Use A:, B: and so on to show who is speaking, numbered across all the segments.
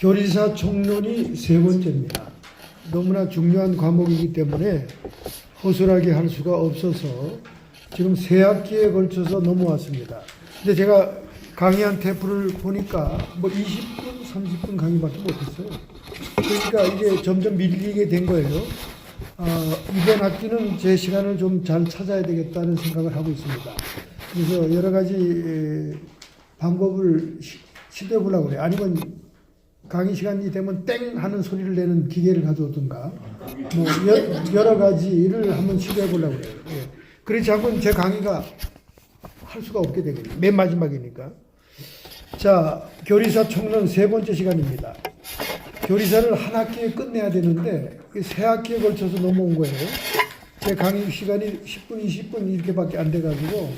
A: 교리사 총론이 세 번째입니다. 너무나 중요한 과목이기 때문에 허술하게 할 수가 없어서 지금 세 학기에 걸쳐서 넘어왔습니다. 근데 제가 강의한 테프를 보니까 뭐 20분, 30분 강의밖에 못했어요. 그러니까 이게 점점 밀리게 된 거예요. 아, 이번 학기는 제 시간을 좀 잘 찾아야 되겠다는 생각을 하고 있습니다. 그래서 여러 가지 에, 방법을 시, 시도해 보려고 그래요. 아니면 강의 시간이 되면 땡 하는 소리를 내는 기계를 가져오든가 뭐 여, 여러 가지를 한번 시도해 보려고 그래요. 예. 그렇지 않고는 제 강의가 할 수가 없게 되거든요. 맨 마지막이니까. 자, 교리사 총론 세 번째 시간입니다. 교리사를 한 학기에 끝내야 되는데 이세 학기에 걸쳐서 넘어온 거예요. 제 강의 시간이 10분, 20분 이렇게밖에 안 돼가지고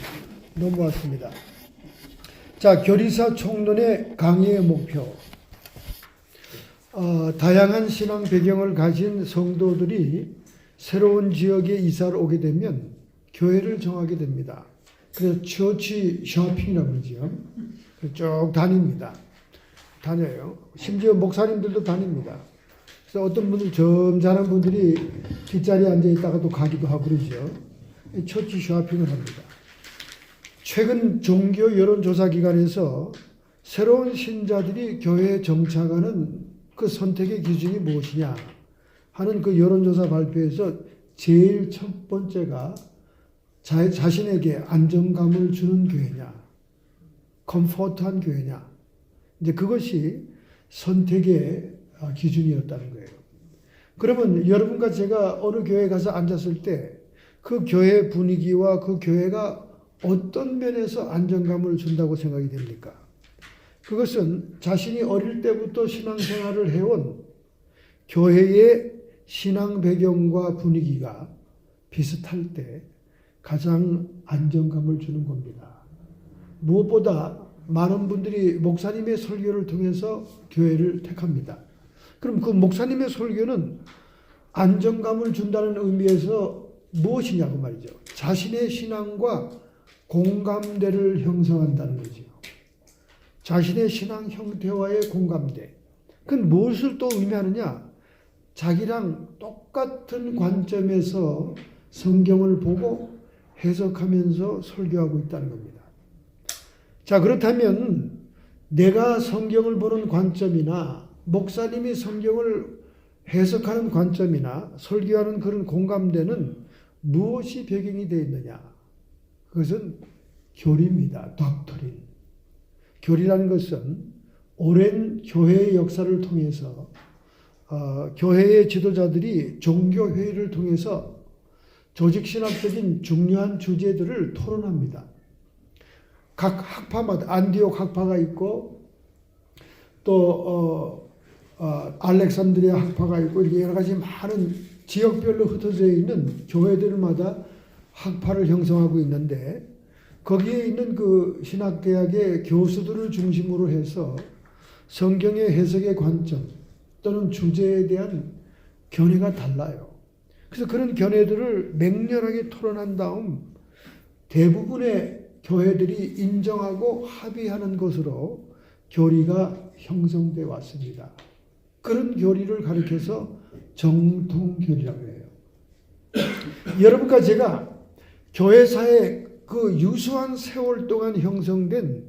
A: 넘어왔습니다. 자, 교리사 총론의 강의의 목표. 어, 다양한 신앙 배경을 가진 성도들이 새로운 지역에 이사를 오게 되면 교회를 정하게 됩니다. 그래서 처치 쇼핑이라고 그러죠. 쭉 다닙니다. 다녀요. 심지어 목사님들도 다닙니다. 그래서 어떤 분들 점잖은 분들이 뒷자리에 앉아 있다가도 가기도 하고 그러죠. 처치 쇼핑을 합니다. 최근 종교 여론조사 기관에서 새로운 신자들이 교회에 정착하는 그 선택의 기준이 무엇이냐 하는 그 여론조사 발표에서 제일 첫 번째가 자, 자신에게 안정감을 주는 교회냐, 컴포트한 교회냐, 이제 그것이 선택의 아, 기준이었다는 거예요. 그러면 여러분과 제가 어느 교회에 가서 앉았을 때 그 교회 분위기와 그 교회가 어떤 면에서 안정감을 준다고 생각이 됩니까? 그것은 자신이 어릴 때부터 신앙생활을 해온 교회의 신앙 배경과 분위기가 비슷할 때 가장 안정감을 주는 겁니다. 무엇보다 많은 분들이 목사님의 설교를 통해서 교회를 택합니다. 그럼 그 목사님의 설교는 안정감을 준다는 의미에서 무엇이냐고 말이죠. 자신의 신앙과 공감대를 형성한다는 거죠. 자신의 신앙 형태와의 공감대. 그건 무엇을 또 의미하느냐? 자기랑 똑같은 관점에서 성경을 보고 해석하면서 설교하고 있다는 겁니다. 자, 그렇다면 내가 성경을 보는 관점이나 목사님이 성경을 해석하는 관점이나 설교하는 그런 공감대는 무엇이 배경이 되어 있느냐? 그것은 교리입니다. 닥터린. 교리라는 것은 오랜 교회의 역사를 통해서 어, 교회의 지도자들이 종교 회의를 통해서 조직 신학적인 중요한 주제들을 토론합니다. 각 학파마다 안디옥 학파가 있고 또 어, 어, 알렉산드리아 학파가 있고 이렇게 여러 가지 많은 지역별로 흩어져 있는 교회들마다 학파를 형성하고 있는데 거기에 있는 그 신학대학의 교수들을 중심으로 해서 성경의 해석의 관점 또는 주제에 대한 견해가 달라요. 그래서 그런 견해들을 맹렬하게 토론한 다음 대부분의 교회들이 인정하고 합의하는 것으로 교리가 형성돼 왔습니다. 그런 교리를 가리켜서 정통교리라고 해요. 여러분과 제가 교회사에 그 유수한 세월 동안 형성된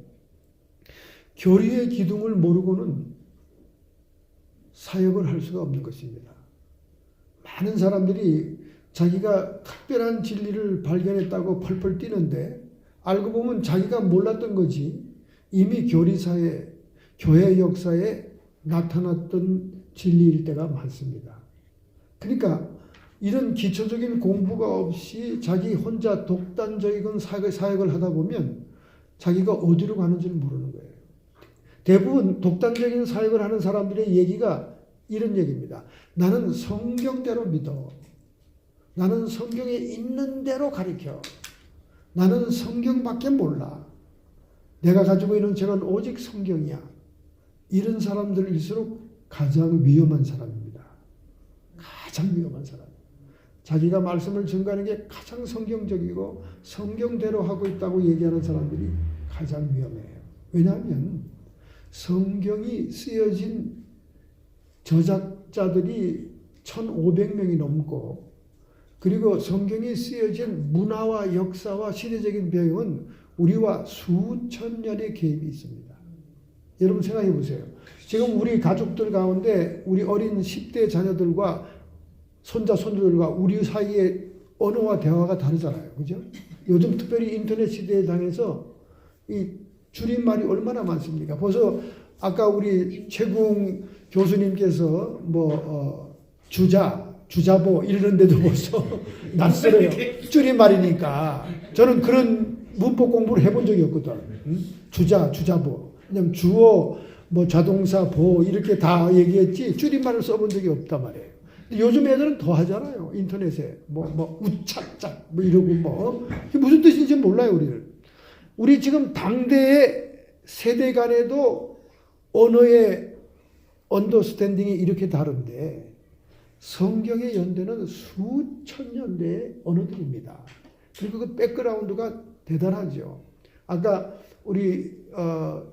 A: 교리의 기둥을 모르고는 사역을 할 수가 없는 것입니다. 많은 사람들이 자기가 특별한 진리를 발견했다고 펄펄 뛰는데 알고 보면 자기가 몰랐던 거지 이미 교리사에 교회 역사에 나타났던 진리일 때가 많습니다. 그러니까 이런 기초적인 공부가 없이 자기 혼자 독단적인 사역을 하다 보면 자기가 어디로 가는지를 모르는 거예요. 대부분 독단적인 사역을 하는 사람들의 얘기가 이런 얘기입니다. 나는 성경대로 믿어. 나는 성경에 있는 대로 가르쳐. 나는 성경밖에 몰라. 내가 가지고 있는 책은 오직 성경이야. 이런 사람들일수록 가장 위험한 사람입니다. 가장 위험한 사람. 자기가 말씀을 전가하는 게 가장 성경적이고 성경대로 하고 있다고 얘기하는 사람들이 가장 위험해요. 왜냐하면 성경이 쓰여진 저작자들이 1,500명이 넘고 그리고 성경이 쓰여진 문화와 역사와 시대적인 배경은 우리와 수천 년의 개입이 있습니다. 여러분 생각해 보세요. 지금 우리 가족들 가운데 우리 어린 10대 자녀들과 손자 손주들과 우리 사이에 언어와 대화가 다르잖아요. 그죠? 요즘 특별히 인터넷 시대에 당해서 이 줄임말이 얼마나 많습니까? 벌써 아까 우리 최궁 교수님께서 뭐 어, 주자, 주자보 이러는데도 벌써 낯설어요. 줄임말이니까 저는 그런 문법 공부를 해본 적이 없거든. 응? 주자, 주자보. 왜냐면 주어, 뭐 자동사, 보 이렇게 다 얘기했지 줄임말을 써본 적이 없단 말이에요. 요즘 애들은 더 하잖아요. 인터넷에. 뭐, 뭐, 우착착, 뭐 이러고 뭐. 이게 무슨 뜻인지 몰라요, 우리를. 우리 지금 당대의 세대 간에도 언어의 언더스탠딩이 이렇게 다른데 성경의 연대는 수천 년대의 언어들입니다. 그리고 그 백그라운드가 대단하죠. 아까 우리 어,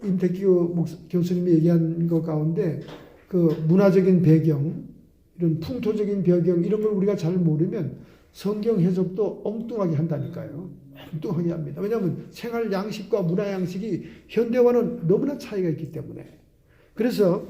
A: 목사, 교수님이 얘기한 것 가운데 그 문화적인 배경, 이런 풍토적인 배경 이런 걸 우리가 잘 모르면 성경 해석도 엉뚱하게 한다니까요. 엉뚱하게 합니다. 왜냐하면 생활 양식과 문화 양식이 현대와는 너무나 차이가 있기 때문에. 그래서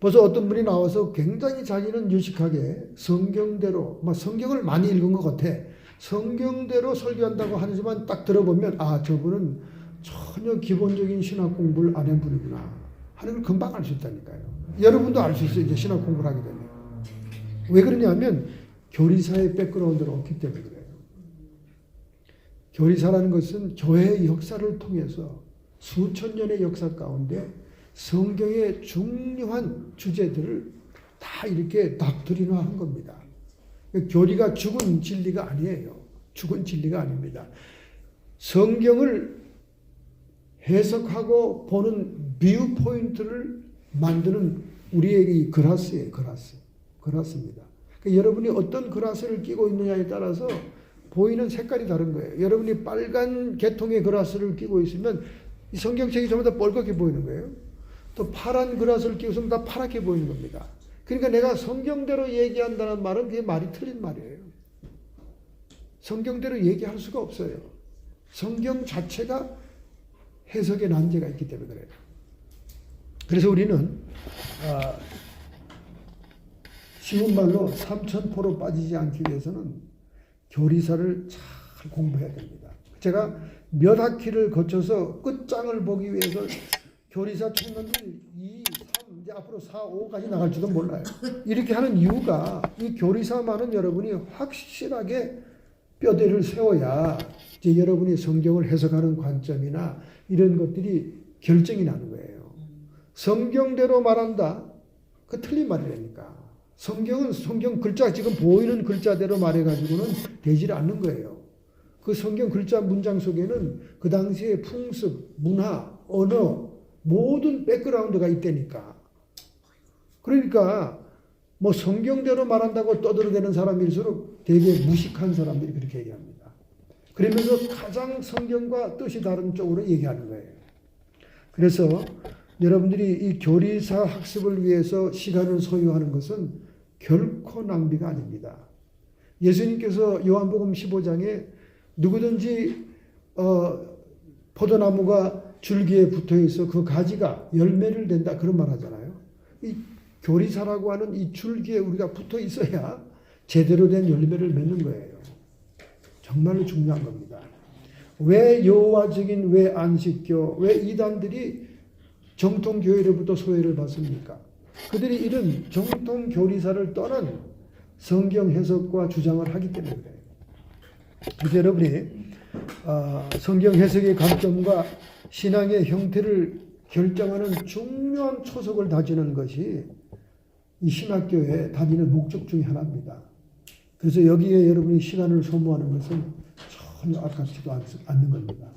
A: 벌써 어떤 분이 나와서 굉장히 자기는 유식하게 성경대로, 막 성경을 많이 읽은 것 같아. 성경대로 설교한다고 하지만 딱 들어보면 아 저분은 전혀 기본적인 신학 공부를 안 한 분이구나 하는 걸 금방 알 수 있다니까요. 여러분도 알 수 있어요. 이제 신학 공부를 하게 되면. 왜 그러냐면 교리사의 백그라운드가 없기 때문에 그래요. 교리사라는 것은 교회의 역사를 통해서 수천 년의 역사 가운데 성경의 중요한 주제들을 다 이렇게 닥터리화한 겁니다. 교리가 죽은 진리가 아니에요. 죽은 진리가 아닙니다. 성경을 해석하고 보는 뷰 포인트를 만드는 우리에게 이 그라스예요. 그라스. 그라스입니다. 그러니까 여러분이 어떤 그라스를 끼고 있느냐에 따라서 보이는 색깔이 다른 거예요. 여러분이 빨간 계통의 그라스를 끼고 있으면 이 성경책이 전부 다 빨갛게 보이는 거예요. 또 파란 그라스를 끼고 있으면 다 파랗게 보이는 겁니다. 그러니까 내가 성경대로 얘기한다는 말은 그게 말이 틀린 말이에요. 성경대로 얘기할 수가 없어요. 성경 자체가 해석의 난제가 있기 때문에 그래요. 그래서 우리는 아, 쉬운 말로 삼천포로 빠지지 않기 위해서는 교리사를 잘 공부해야 됩니다. 제가 몇 학기를 거쳐서 끝장을 보기 위해서 교리사 청년들 2, 3, 이제 앞으로 4, 5까지 나갈지도 몰라요. 이렇게 하는 이유가 이 교리사만은 여러분이 확실하게 뼈대를 세워야 이제 여러분이 성경을 해석하는 관점이나 이런 것들이 결정이 나는 거예요. 성경대로 말한다? 그 틀린 말이라니까. 성경은 성경 글자, 지금 보이는 글자대로 말해가지고는 되질 않는 거예요. 그 성경 글자 문장 속에는 그 당시의 풍습, 문화, 언어, 모든 백그라운드가 있다니까. 그러니까 뭐 성경대로 말한다고 떠들어대는 사람일수록 되게 무식한 사람들이 그렇게 얘기합니다. 그러면서 가장 성경과 뜻이 다른 쪽으로 얘기하는 거예요. 그래서 여러분들이 이 교리사 학습을 위해서 시간을 소유하는 것은 결코 낭비가 아닙니다. 예수님께서 요한복음 15장에 누구든지 어, 포도나무가 줄기에 붙어 있어 그 가지가 열매를 낸다 그런 말 하잖아요. 이 교리사라고 하는 이 줄기에 우리가 붙어 있어야 제대로 된 열매를 맺는 거예요. 정말로 중요한 겁니다. 왜 여호와적인 왜 안식교, 왜 이단들이 정통 교회로부터 소외를 받습니까? 그들이 이런 정통 교리사를 떠난 성경 해석과 주장을 하기 때문에. 그래서 여러분이 어, 성경 해석의 관점과 신앙의 형태를 결정하는 중요한 초석을 다지는 것이 이 신학교에 다니는 목적 중의 하나입니다. 그래서 여기에 여러분이 시간을 소모하는 것은 전혀 아깝지도 않- 않는 겁니다.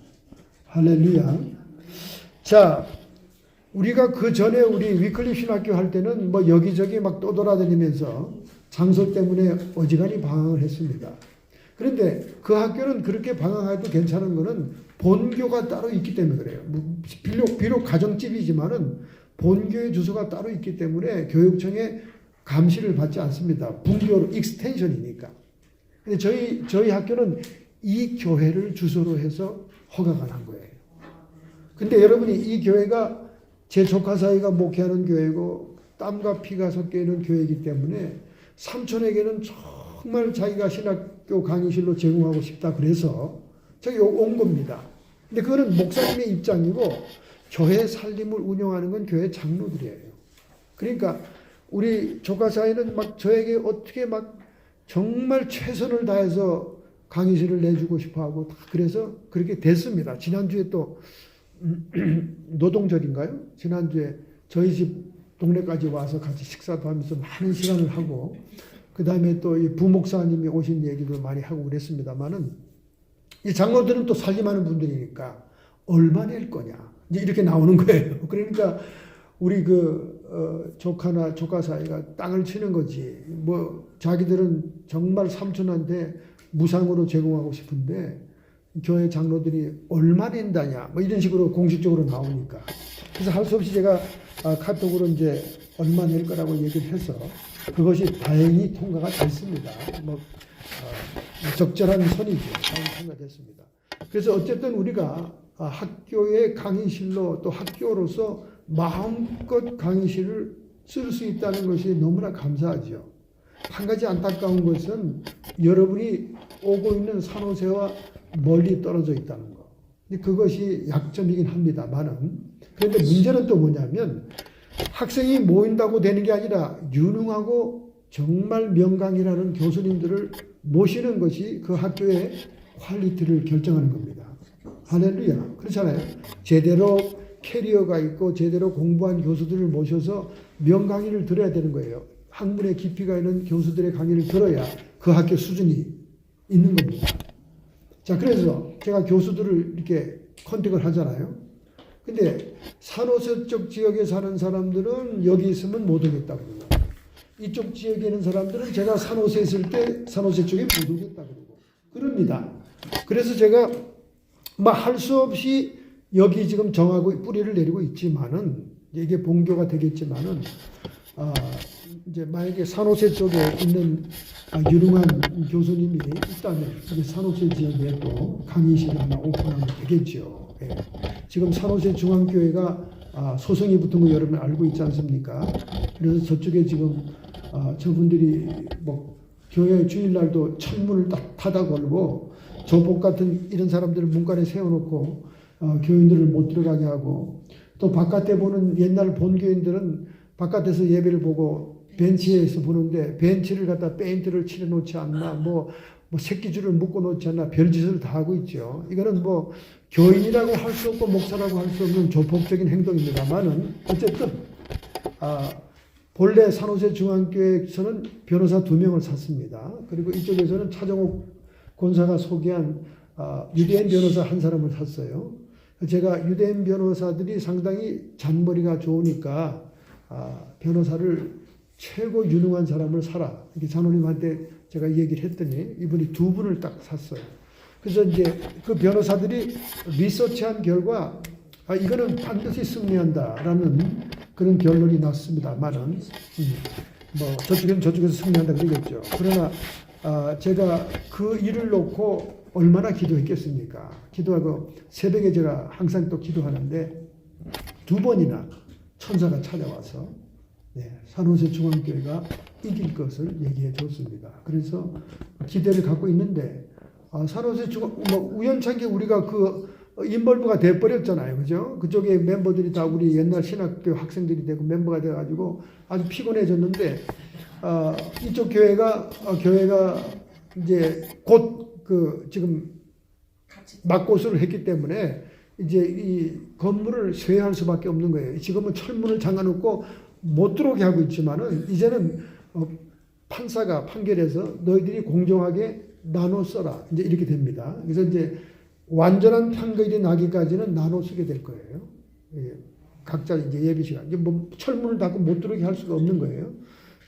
A: 할렐루야. 자, 우리가 그 전에 우리 위클리 신학교 할 때는 뭐 여기저기 막 떠돌아다니면서 장소 때문에 어지간히 방황을 했습니다. 그런데 그 학교는 그렇게 방황해도 괜찮은 거는 본교가 따로 있기 때문에 그래요. 뭐 비록, 비록 가정집이지만은 본교회 주소가 따로 있기 때문에 교육청의 감시를 받지 않습니다. 분교로 익스텐션이니까. 근데 저희 저희 학교는 이 교회를 주소로 해서 허가가 난 거예요. 근데 여러분이 이 교회가 제 조카 사이가 목회하는 교회고 땀과 피가 섞여 있는 교회이기 때문에 삼촌에게는 정말 자기가 신학교 강의실로 제공하고 싶다 그래서 저기 온 겁니다. 근데 그거는 목사님의 입장이고 교회 살림을 운영하는 건 교회 장로들이에요. 그러니까 우리 조카 사이는 막 저에게 어떻게 막 정말 최선을 다해서 강의실을 내주고 싶어 하고 다 그래서 그렇게 됐습니다. 지난주에 또 노동절인가요? 지난주에 저희 집 동네까지 와서 같이 식사도 하면서 많은 시간을 하고 그 다음에 또 이 부목사님이 오신 얘기도 많이 하고 그랬습니다만은 이 장로들은 또 살림하는 분들이니까 얼마 낼 거냐 이제 이렇게 나오는 거예요. 그러니까 우리 그 어, 조카나 조카 사이가 땅을 치는 거지. 뭐 자기들은 정말 삼촌한테 무상으로 제공하고 싶은데 교회 장로들이 얼마 낸다냐 뭐 이런 식으로 공식적으로 나오니까 그래서 할 수 없이 제가 아, 카톡으로 이제 얼마 낼 거라고 얘기를 해서 그것이 다행히 통과가 됐습니다. 뭐 어, 적절한 선이죠. 다행히 통과됐습니다. 그래서 어쨌든 우리가 아, 학교의 강의실로 또 학교로서 마음껏 강의실을 쓸 수 있다는 것이 너무나 감사하죠. 한 가지 안타까운 것은 여러분이 오고 있는 산호세와 멀리 떨어져 있다는 거. 그것이 약점이긴 합니다만은 그런데 문제는 또 뭐냐면 학생이 모인다고 되는 게 아니라 유능하고 정말 명강이라는 교수님들을 모시는 것이 그 학교의 퀄리티를 결정하는 겁니다. 할렐루야. 그렇잖아요. 제대로 캐리어가 있고 제대로 공부한 교수들을 모셔서 명강의를 들어야 되는 거예요. 학문의 깊이가 있는 교수들의 강의를 들어야 그 학교 수준이 있는 겁니다. 자, 그래서 제가 교수들을 이렇게 컨택을 하잖아요. 근데 산호세 쪽 지역에 사는 사람들은 여기 있으면 못 오겠다 그러고 이쪽 지역에 있는 사람들은 제가 산호세 있을 때 산호세 쪽에 못 오겠다 그러고 그럽니다. 그래서 제가 막할수 없이 여기 지금 정하고 뿌리를 내리고 있지만은 이게 본교가 되겠지만은 아 이제 만약에 산호세 쪽에 있는 아, 유능한 교수님이 있다면 산호세 지역에 또 강의실 하나 오픈하면 되겠죠. 예. 지금 산호세 중앙교회가 아, 소송이 붙은 거 여러분 알고 있지 않습니까? 그래서 저쪽에 지금 아, 저분들이 뭐 교회 주일날도 천문을 딱 닫아 걸고 조복 같은 이런 사람들을 문간에 세워놓고 어, 교인들을 못 들어가게 하고 또 바깥에 보는 옛날 본교인들은 바깥에서 예배를 보고 벤치에서 보는데 벤치를 갖다 페인트를 칠해 놓지 않나 뭐, 뭐 새끼줄을 묶어 놓지 않나 별짓을 다 하고 있죠. 이거는 뭐 교인이라고 할 수 없고 목사라고 할 수 없는 조폭적인 행동입니다만은 어쨌든 아, 본래 산호세 중앙교회에서는 변호사 두 명을 샀습니다. 그리고 이쪽에서는 차정옥 권사가 소개한 아, 유대인 변호사 한 사람을 샀어요. 제가 유대인 변호사들이 상당히 잔머리가 좋으니까 아, 변호사를 최고 유능한 사람을 사라. 이렇게 장로님한테 제가 얘기를 했더니 이분이 두 분을 딱 샀어요. 그래서 이제 그 변호사들이 리서치한 결과 아, 이거는 반드시 승리한다라는 그런 결론이 났습니다만은 음, 뭐 저쪽에는 저쪽에서 승리한다 그러겠죠. 그러나 아, 제가 그 일을 놓고 얼마나 기도했겠습니까? 기도하고 새벽에 제가 항상 또 기도하는데 두 번이나 천사가 찾아와서 네, 산호세 중앙교회가 이길 것을 얘기해 줬습니다. 그래서 기대를 갖고 있는데 아, 산호세 중앙 뭐 우연찮게 우리가 그 인벌브가 돼 버렸잖아요, 그죠? 그쪽에 멤버들이 다 우리 옛날 신학교 학생들이 되고 멤버가 돼가지고 아주 피곤해졌는데 어, 이쪽 교회가 어, 교회가 이제 곧 그 지금 막고수를 했기 때문에 이제 이 건물을 쇠할 수밖에 없는 거예요. 지금은 철문을 잠가놓고 못 들어오게 하고 있지만은 이제는 어, 판사가 판결해서 너희들이 공정하게 나눠 써라 이제 이렇게 됩니다. 그래서 이제 완전한 판결이 나기까지는 나눠 쓰게 될 거예요. 예, 각자 이제 예비 시간 이제 뭐 철문을 닫고 못 들어오게 할 수가 없는 거예요.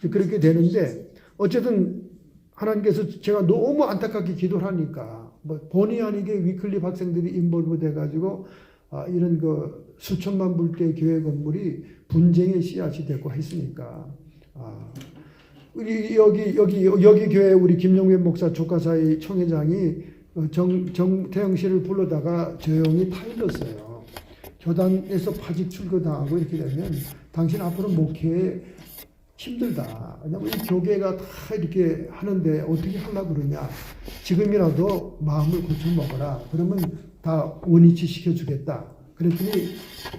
A: 그렇게 되는데 어쨌든 하나님께서 제가 너무 안타깝게 기도를 하니까 뭐 본의 아니게 위클립 학생들이 인볼브 돼가지고 아, 이런 그 수천만 불대 교회 건물이 분쟁의 씨앗이 되고 했으니까 아, 우리 여기 여기 여기 교회 우리 김용현 목사 조카 사이 총회장이 어, 정 정태영 씨를 불러다가 조용히 타일렀어요. 교단에서 파직 출거당하고 이렇게 되면 당신 앞으로 목회에 힘들다. 왜냐면 이 교계가 다 이렇게 하는데 어떻게 하려고 그러냐. 지금이라도 마음을 고쳐 먹어라. 그러면 다 원위치 시켜주겠다. 그랬더니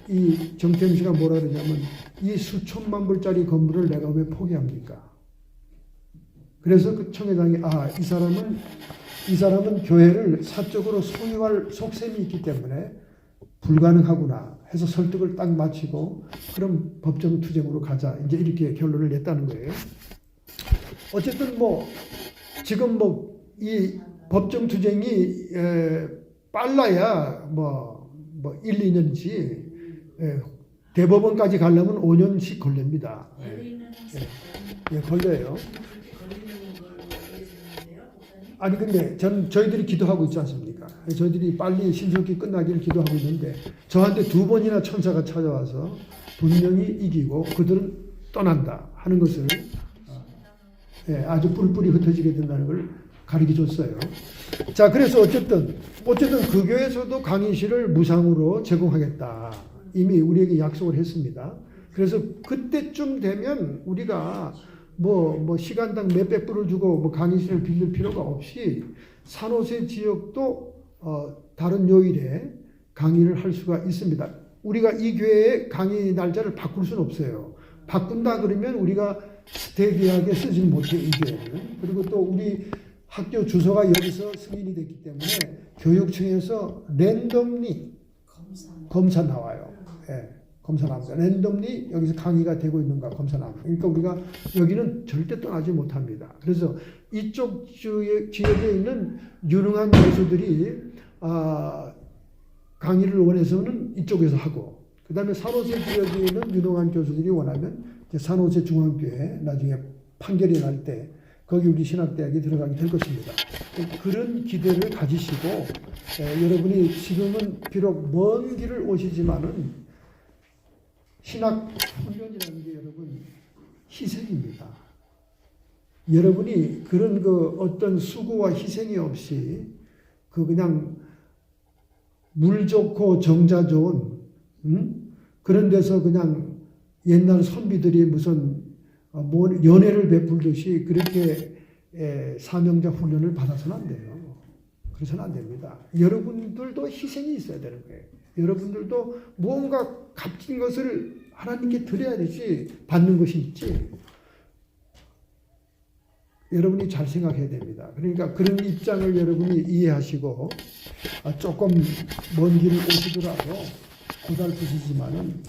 A: 이 정태영 씨가 뭐라 그러냐면 이 수천만 불짜리 건물을 내가 왜 포기합니까? 그래서 그 청회장이 아, 이 사람은 이 사람은 교회를 사적으로 소유할 속셈이 있기 때문에 불가능하구나 해서 설득을 딱 마치고 그럼 법정 투쟁으로 가자 이제 이렇게 결론을 냈다는 거예요. 어쨌든 뭐 지금 뭐 이 법정 투쟁이 에, 빨라야 뭐, 뭐 1, 2년지 에, 대법원까지 가려면 5년씩 걸립니다. 예, 예, 걸려요. 아니 근데 전 저희들이 기도하고 있지 않습니까? 저희들이 빨리 신속히 끝나기를 기도하고 있는데 저한테 두 번이나 천사가 찾아와서 분명히 이기고 그들은 떠난다 하는 것을 예, 아주 뿔뿔이 흩어지게 된다는 걸 가르쳐 줬어요. 자, 그래서 어쨌든 어쨌든 그 교회에서도 강의실을 무상으로 제공하겠다. 이미 우리에게 약속을 했습니다. 그래서 그때쯤 되면 우리가 뭐, 뭐 시간당 몇백 불을 주고 뭐 강의실을 빌릴 필요가 없이 산호세 지역도 어, 다른 요일에 강의를 할 수가 있습니다. 우리가 이 교회의 강의 날짜를 바꿀 수는 없어요. 바꾼다 그러면 우리가 스테디하게 쓰지 못해 이 교회는. 그리고 또 우리 학교 주소가 여기서 승인이 됐기 때문에 교육청에서 랜덤리 검사 나와요. 예, 검사 나옵니다. 랜덤리 여기서 강의가 되고 있는가 검사 나옵니다. 그러니까 우리가 여기는 절대 떠나지 못합니다. 그래서 이쪽 지역, 지역에 있는 유능한 교수들이 아, 강의를 원해서는 이쪽에서 하고 그 다음에 산호세 지역에 있는 유능한 교수들이 원하면 산호세 중앙교회 나중에 판결이 날 때 거기 우리 신학대학이 들어가게 될 것입니다. 그런 기대를 가지시고 에, 여러분이 지금은 비록 먼 길을 오시지만은 신학 훈련이라는 게 여러분 희생입니다. 여러분이 그런 그 어떤 수고와 희생이 없이 그 그냥 물 좋고 정자 좋은 음? 그런 데서 그냥 옛날 선비들이 무슨 어, 뭐 연애를 베풀듯이 그렇게 에, 사명자 훈련을 받아서는 안 돼요. 그래서는 안 됩니다. 여러분들도 희생이 있어야 되는 거예요. 여러분들도 무언가 값진 것을 하나님께 드려야 되지 받는 것이 있지. 여러분이 잘 생각해야 됩니다. 그러니까 그런 입장을 여러분이 이해하시고 아, 조금 먼 길을 오시더라도 고달프시지만은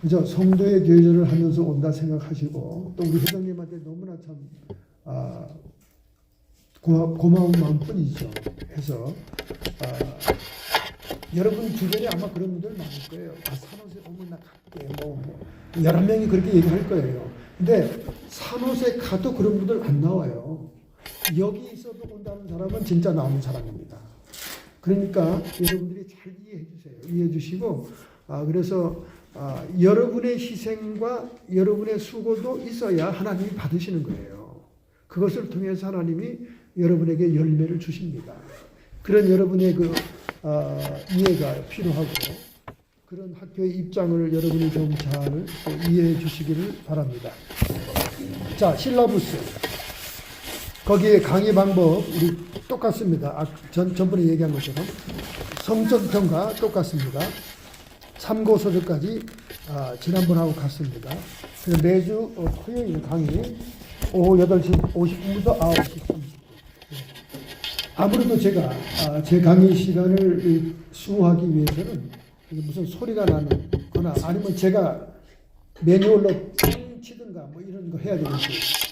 A: 그저 성도의 교제를 하면서 온다 생각하시고 또 우리 회장님한테 너무나 참 아, 고마, 고마 운 마음뿐이죠. 해서 아, 여러분 주변에 아마 그런 분들 많을 거예요. 아, 산호세 오면 나 갈게. 뭐, 뭐. 여러 명이 그렇게 얘기할 거예요. 근데 산호세 가도 그런 분들 안 나와요. 여기 있어도 온다는 사람은 진짜 나오는 사람입니다. 그러니까 여러분들이 잘 이해해 주세요. 이해해 주시고, 아, 그래서 아, 여러분의 희생과 여러분의 수고도 있어야 하나님이 받으시는 거예요. 그것을 통해서 하나님이 여러분에게 열매를 주십니다. 그런 여러분의 그 어, 이해가 필요하고 그런 학교의 입장을 여러분이 좀 잘 이해해 주시기를 바랍니다. 자, 실라부스. 거기에 강의 방법 우리 똑같습니다. 아, 전 전번에 얘기한 것처럼 성적 평가 똑같습니다. 참고 소득까지 아, 지난번하고 같습니다. 그래서 매주 어, 토요일 강의 오후 8시 50분부터 9시 30분. 아무래도 제가 아, 제 강의 시간을 이, 수호하기 위해서는 무슨 소리가 나는 거나 아니면 제가 매뉴얼로 땡 치든가 뭐 이런 거 해야 되겠지.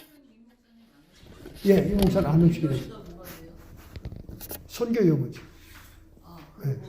A: 예, 이 목사는 안 오시게 됐어요. 선교 용어죠. 예.